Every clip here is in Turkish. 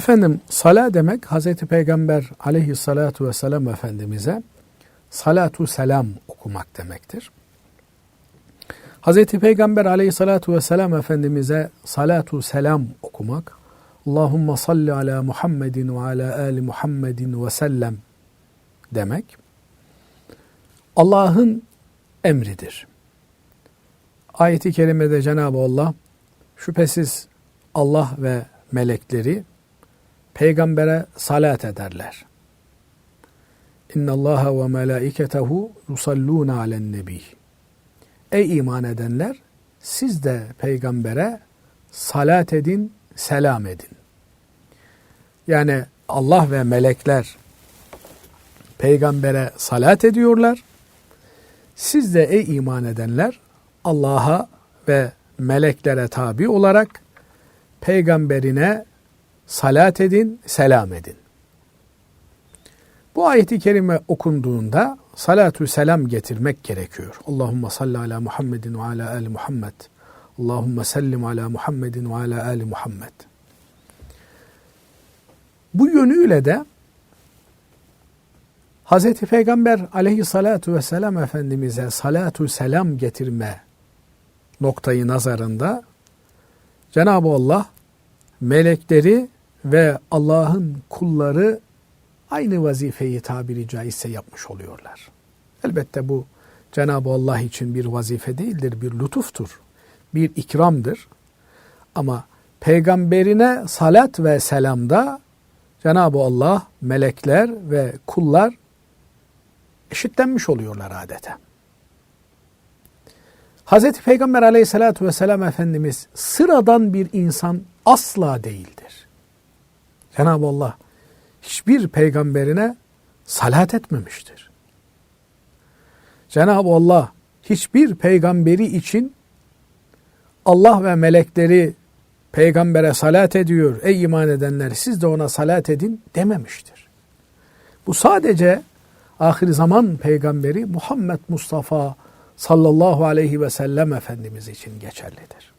Efendim sala demek Hazreti Peygamber aleyhissalatu vesselam Efendimiz'e salatu selam okumak demektir. Hazreti Peygamber aleyhissalatu vesselam Efendimiz'e salatu selam okumak Allahumma salli ala Muhammedin ve ala ali Muhammedin ve sellem demek Allah'ın emridir. Ayeti kerimede Cenab-ı Allah şüphesiz Allah ve melekleri peygambere salat ederler. İnna Allah ve melaiketehu yusallun alen nebi. Ey iman edenler siz de peygambere salat edin, selam edin. Yani Allah ve melekler peygambere salat ediyorlar. Siz de ey iman edenler Allah'a ve meleklere tabi olarak peygamberine salat edin, selam edin. Bu ayeti kerime okunduğunda salatu selam getirmek gerekiyor. Allahümme salli ala Muhammedin ve ala ali Muhammed. Allahümme sellim ala Muhammedin ve ala ali Muhammed. Bu yönüyle de Hz. Peygamber aleyhissalatu vesselam Efendimiz'e salatu selam getirme noktayı nazarında Cenab-ı Allah melekleri ve Allah'ın kulları aynı vazifeyi tabiri caizse yapmış oluyorlar. Elbette bu Cenab-ı Allah için bir vazife değildir, bir lütuftur, bir ikramdır. Ama peygamberine salat ve selamda Cenab-ı Allah, melekler ve kullar eşitlenmiş oluyorlar adeta. Hz. Peygamber aleyhissalatü vesselam Efendimiz sıradan bir insan asla değildir. Cenab-ı Allah hiçbir peygamberine salat etmemiştir. Cenab-ı Allah hiçbir peygamberi için Allah ve melekleri peygambere salat ediyor. Ey iman edenler siz de ona salat edin dememiştir. Bu sadece ahir zaman peygamberi Muhammed Mustafa sallallahu aleyhi ve sellem Efendimiz için geçerlidir.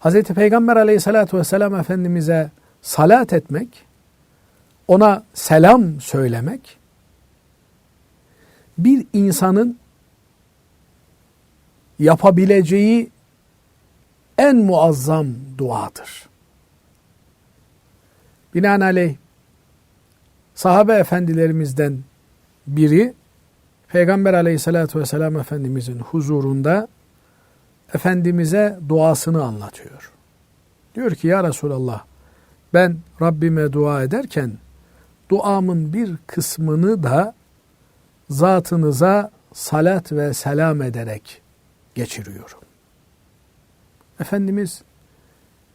Hz. Peygamber aleyhissalatü vesselam Efendimiz'e salat etmek, ona selam söylemek, bir insanın yapabileceği en muazzam duadır. Binaenaleyh sahabe efendilerimizden biri Peygamber aleyhissalatü vesselam Efendimizin huzurunda Efendimiz'e duasını anlatıyor. Diyor ki ya Resulallah ben Rabbime dua ederken duamın bir kısmını da zatınıza salat ve selam ederek geçiriyorum. Efendimiz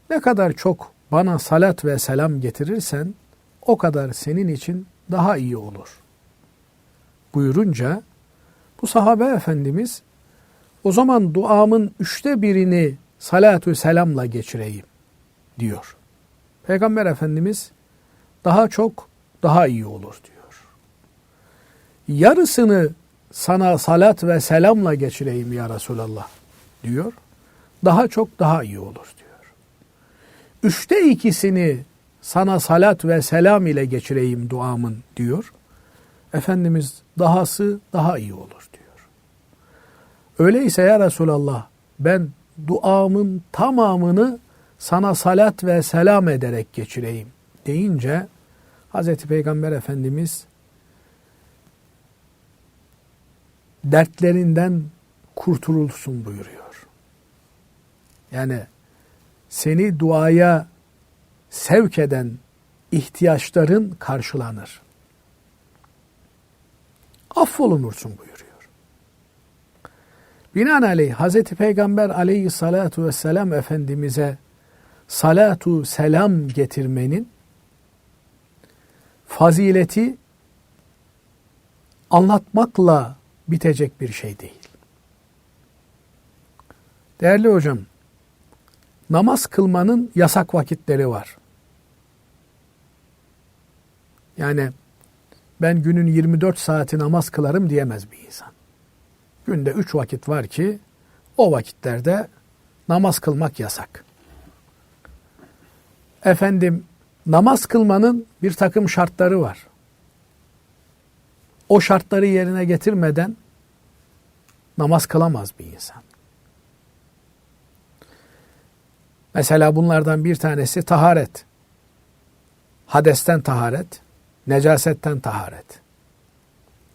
ne kadar çok bana salat ve selam getirirsen o kadar senin için daha iyi olur. Buyurunca bu sahabe efendimiz o zaman duamın üçte birini salatü selamla geçireyim diyor. Peygamber Efendimiz daha çok daha iyi olur diyor. Yarısını sana salat ve selamla geçireyim ya Resulallah diyor. Daha çok daha iyi olur diyor. Üçte ikisini sana salat ve selam ile geçireyim duamın diyor. Efendimiz dahası daha iyi olur diyor. Öyleyse ya Resulallah ben duamın tamamını sana salat ve selam ederek geçireyim deyince Hz. Peygamber Efendimiz dertlerinden kurtululsun buyuruyor. Yani seni duaya sevk eden ihtiyaçların karşılanır. Affolunursun buyuruyor. Binaenaleyh Hz. Peygamber aleyhissalatu vesselam Efendimiz'e salatu selam getirmenin fazileti anlatmakla bitecek bir şey değil. Değerli hocam, namaz kılmanın yasak vakitleri var. Yani ben günün 24 saati namaz kılarım diyemez bir insan. Günde 3 vakit var ki o vakitlerde namaz kılmak yasak efendim Namaz kılmanın bir takım şartları var. O şartları yerine getirmeden namaz kılamaz bir insan. Mesela bunlardan bir tanesi taharet. Hadesten taharet, necasetten taharet.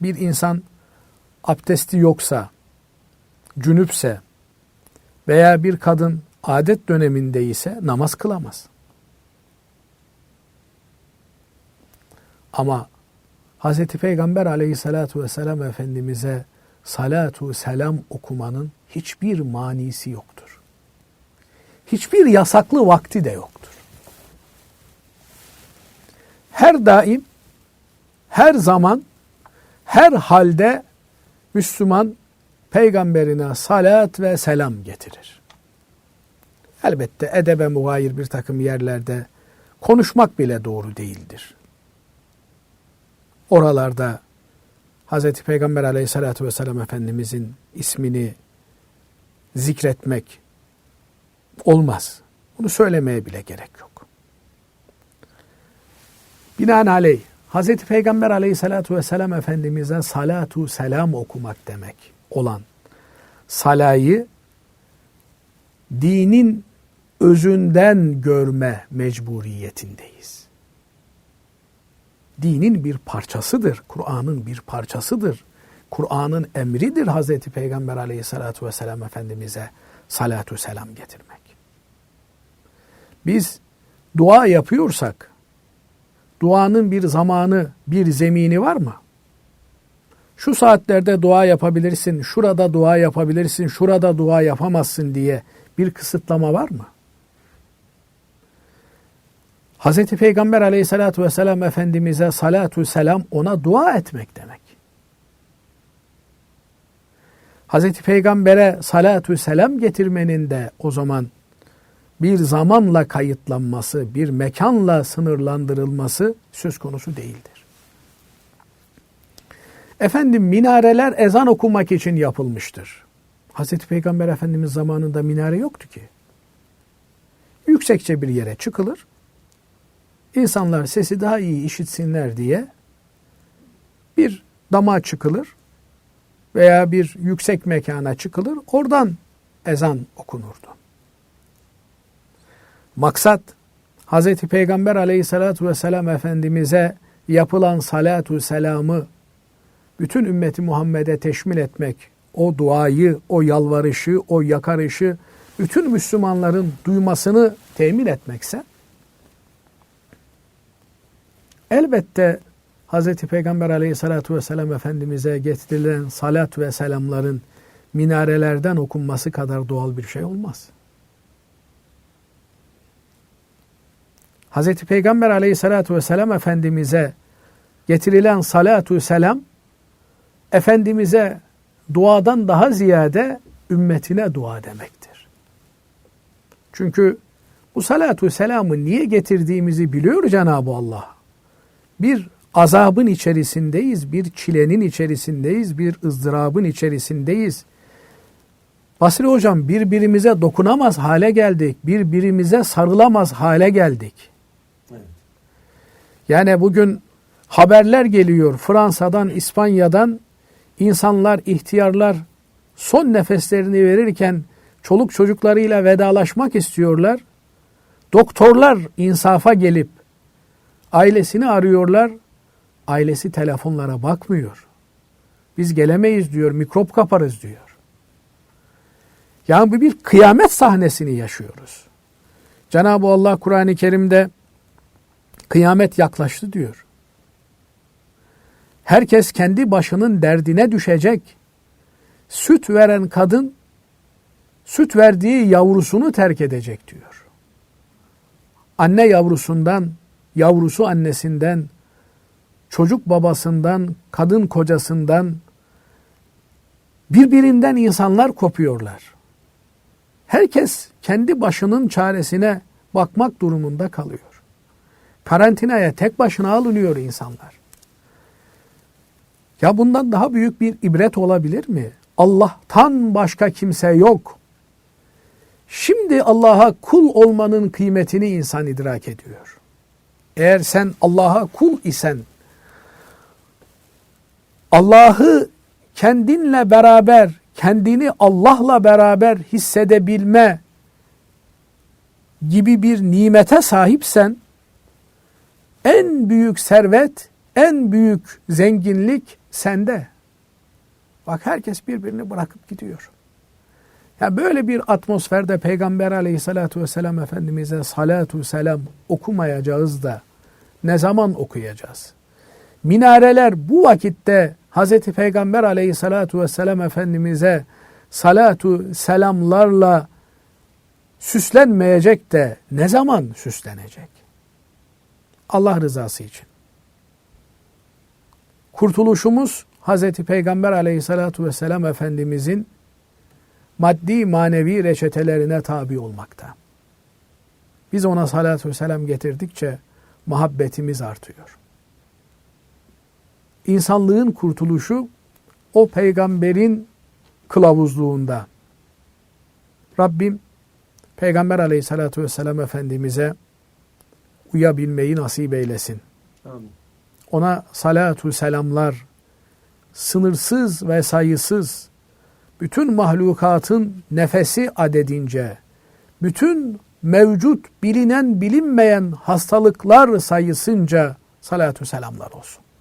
Bir insan abdesti yoksa, cünüpse veya bir kadın adet döneminde ise namaz kılamaz. Ama Hz. Peygamber aleyhissalatu vesselam Efendimiz'e salatu selam okumanın hiçbir manisi yoktur. Hiçbir yasaklı vakti de yoktur. Her daim, her zaman, her halde Müslüman peygamberine salat ve selam getirir. Elbette edebe mugayir bir takım yerlerde konuşmak bile doğru değildir. Oralarda Hz. Peygamber aleyhissalatü vesselam Efendimizin ismini zikretmek olmaz. Bunu söylemeye bile gerek yok. Binaenaleyh Hz. Peygamber aleyhissalatü vesselam Efendimiz'e salatu selam okumak demek olan salayı dinin özünden görme mecburiyetindeyiz. Dinin bir parçasıdır, Kur'an'ın bir parçasıdır. Kur'an'ın emridir Hazreti Peygamber aleyhissalatu vesselam Efendimiz'e salatu selam getirmek. Biz dua yapıyorsak, duanın bir zamanı, bir zemini var mı? Şu saatlerde dua yapabilirsin, şurada dua yapabilirsin, şurada dua yapamazsın diye bir kısıtlama var mı? Hz. Peygamber aleyhissalatü vesselam Efendimiz'e salatu selam ona dua etmek demek. Hz. Peygamber'e salatu selam getirmenin de o zaman bir zamanla kayıtlanması, bir mekanla sınırlandırılması söz konusu değildir. Efendim minareler ezan okumak için yapılmıştır. Hz. Peygamber Efendimiz zamanında minare yoktu ki. Yüksekçe bir yere çıkılır, insanlar sesi daha iyi işitsinler diye bir dama çıkılır veya bir yüksek mekana çıkılır. Oradan ezan okunurdu. Maksat Hz. Peygamber aleyhissalatu vesselam Efendimiz'e yapılan salatu selamı bütün ümmeti Muhammed'e teşmil etmek, o duayı, o yalvarışı, o yakarışı bütün Müslümanların duymasını temin etmekse Elbette Hz. Peygamber aleyhissalatu vesselam Efendimiz'e getirilen salat ve selamların minarelerden okunması kadar doğal bir şey olmaz. Hz. Peygamber aleyhissalatu vesselam Efendimiz'e getirilen salatu selam Efendimiz'e duadan daha ziyade ümmetine dua demektir. Çünkü bu salatu selamı niye getirdiğimizi biliyor Cenab-ı Allah bir azabın içerisindeyiz, bir çilenin içerisindeyiz, bir ızdırabın içerisindeyiz. Basri hocam birbirimize dokunamaz hale geldik, birbirimize sarılamaz hale geldik. Yani bugün haberler geliyor Fransa'dan, İspanya'dan insanlar, ihtiyarlar son nefeslerini verirken çoluk çocuklarıyla vedalaşmak istiyorlar. Doktorlar insafa gelip Ailesini arıyorlar. Ailesi telefonlara bakmıyor. Biz gelemeyiz diyor, mikrop kaparız diyor. Yani bu bir kıyamet sahnesini yaşıyoruz. Cenab-ı Allah Kur'an-ı Kerim'de kıyamet yaklaştı diyor. Herkes kendi başının derdine düşecek. Süt veren kadın süt verdiği yavrusunu terk edecek diyor. Anne yavrusundan yavrusu annesinden, çocuk babasından, kadın kocasından, birbirinden insanlar kopuyorlar. Herkes kendi başının çaresine bakmak durumunda kalıyor. Karantinaya tek başına alınıyor insanlar. Ya bundan daha büyük bir ibret olabilir mi? Allah'tan başka kimse yok. Şimdi Allah'a kul olmanın kıymetini insan idrak ediyor. Eğer sen Allah'a kul isen, Allah'ı kendinle beraber, kendini Allah'la beraber hissedebilme gibi bir nimete sahipsen, en büyük servet, en büyük zenginlik sende. Bak herkes birbirini bırakıp gidiyor. Ya böyle bir atmosferde Peygamber aleyhissalatu vesselam Efendimiz'e salatu selam okumayacağız da ne zaman okuyacağız? Minareler bu vakitte Hazreti Peygamber aleyhissalatu vesselam Efendimiz'e salatu selamlarla süslenmeyecek de ne zaman süslenecek? Allah rızası için. Kurtuluşumuz Hazreti Peygamber aleyhissalatu vesselam Efendimizin maddi manevi reçetelerine tabi olmakta. Biz ona salatü vesselam getirdikçe muhabbetimiz artıyor. İnsanlığın kurtuluşu o peygamberin kılavuzluğunda. Rabbim Peygamber aleyhissalatü vesselam Efendimiz'e uyabilmeyi nasip eylesin. Amin. Ona salatu selamlar sınırsız ve sayısız bütün mahlukatın nefesi adedince bütün mevcut bilinen bilinmeyen hastalıklar sayısınca salatu selamlar olsun.